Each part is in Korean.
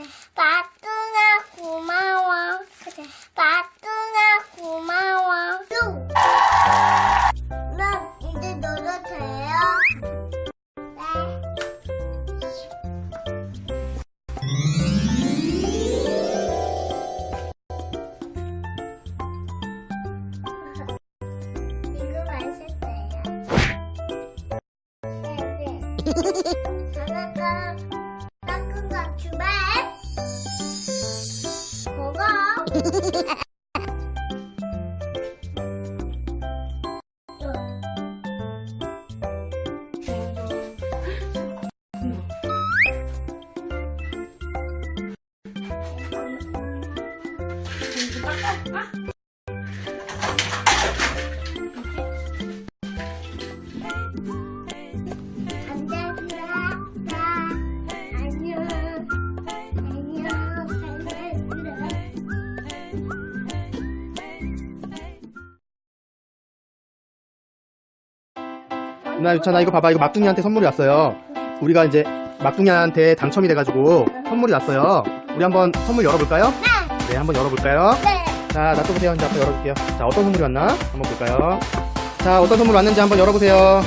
그래. 빠뚜나 고마워. 그래. 빠뚜나 고마워. 나 이제 넣어도 돼요? 네. 이거 맛있어요. 네, 네. 따끈한 주말 고고 누나 유찬아 이거 봐봐. 이거 막둥이한테 선물이 왔어요. 우리가 이제 막둥이한테 당첨이 돼가지고 선물이 왔어요. 우리 한번 선물 열어볼까요? 네. 한번 열어볼까요? 네. 자 놔둬보세요. 이제 앞에 열어볼게요. 자 어떤 선물이 왔나? 한번 볼까요? 자 어떤 선물 왔는지 한번 열어보세요.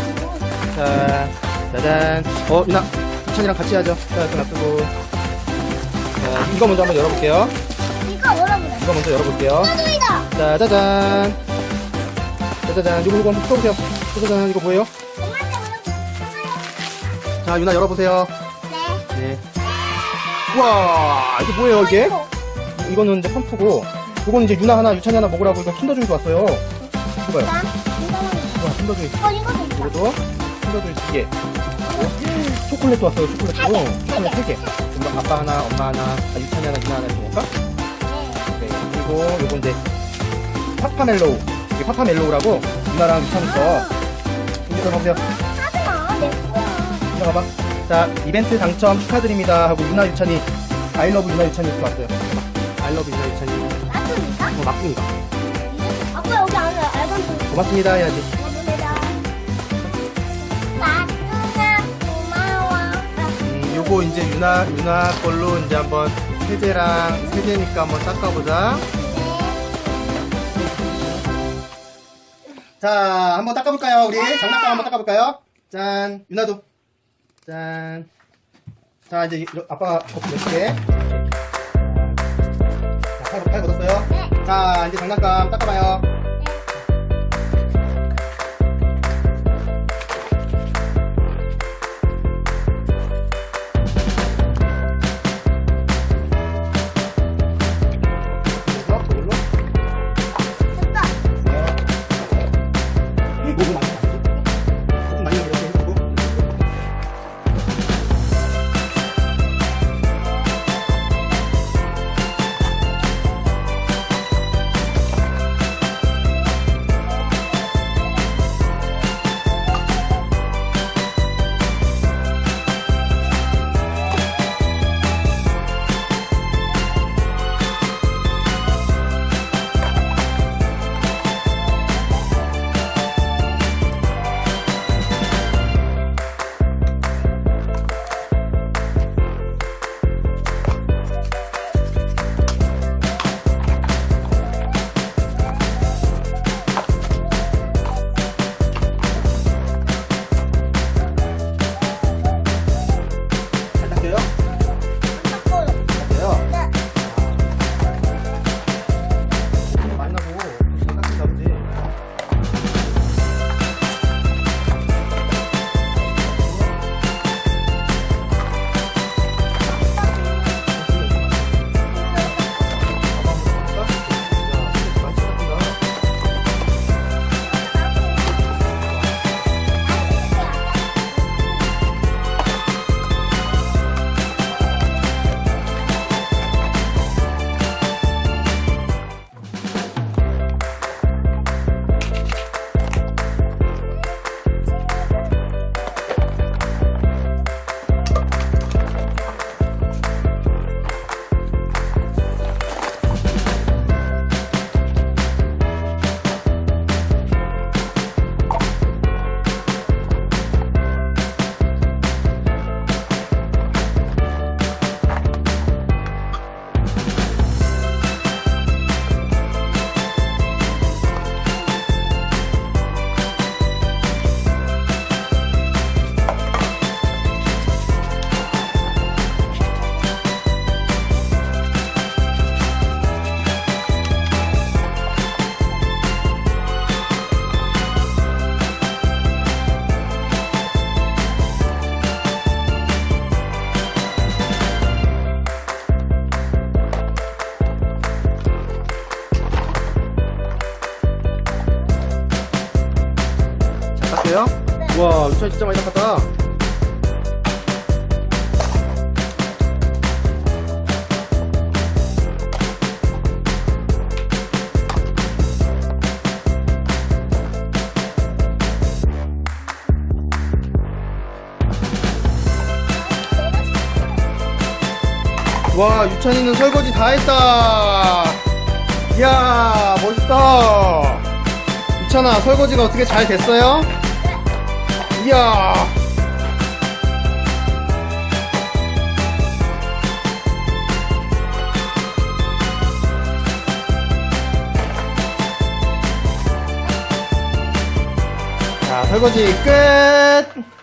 자 짜잔. 어 유나 유찬이랑 같이 하죠. 자 이거 놔두고. 자 이거 먼저 한번 열어볼게요. 이거 열어보래. 이거 먼저 열어볼게요. 짜조이다. 자 짜잔. 짜자잔. 이거 이거 한번 풀어보세요. 짜자잔. 이거 뭐예요? 자 유나 열어보세요 네. 네. 우와, 이게 뭐예요, 이게? 이거. 이거는 이제 펌프고, 이건 이제 유나 하나, 유찬이 하나 먹으라고 이거 킨더조이도 왔어요. 이거요. 난 이거는 우와, 킨더조이. 어 이것도 있다. 이것도 킨더조이 두 개. 초콜릿도 왔어요, 초콜릿도. 초콜릿 세 개. 그럼 아빠 하나, 엄마 하나, 아, 유찬이 하나, 유나 하나 이렇게 먹을까? 네. 그리고 요거 이제 파파멜로우. 이게 파파멜로우라고 유나랑 유찬이 거. 이거 보세요. 봐봐. 자, 이벤트 당첨 축하드립니다. 하고 유나 유찬이, 아이러브 유나 유찬이 이렇게 왔어요. 아이러브 유나 유찬이. 나도니까? 어, 막둥이가. 아빠 여기 안에 알건 고맙습니다 해야지. 고맙습니다. 고마워. 음, 요거 이제 유나, 유나 걸로 이제 한번 세제랑, 세제니까 한번 닦아보자. 자, 한번 닦아볼까요, 우리? 장난감 한번 닦아볼까요? 짠, 유나도. 짠. 자, 이제 이- 아빠가 거품 낼게. 자, 팔, 팔 걷었어요? 네. 자, 이제 장난감 닦아봐요. 와, 유찬이 진짜 많이 닦았다. 와, 유찬이는 설거지 다 했다. 이야, 멋있다. 유찬아, 설거지가 어떻게 잘 됐어요? 이야. 자, 설거지 끝!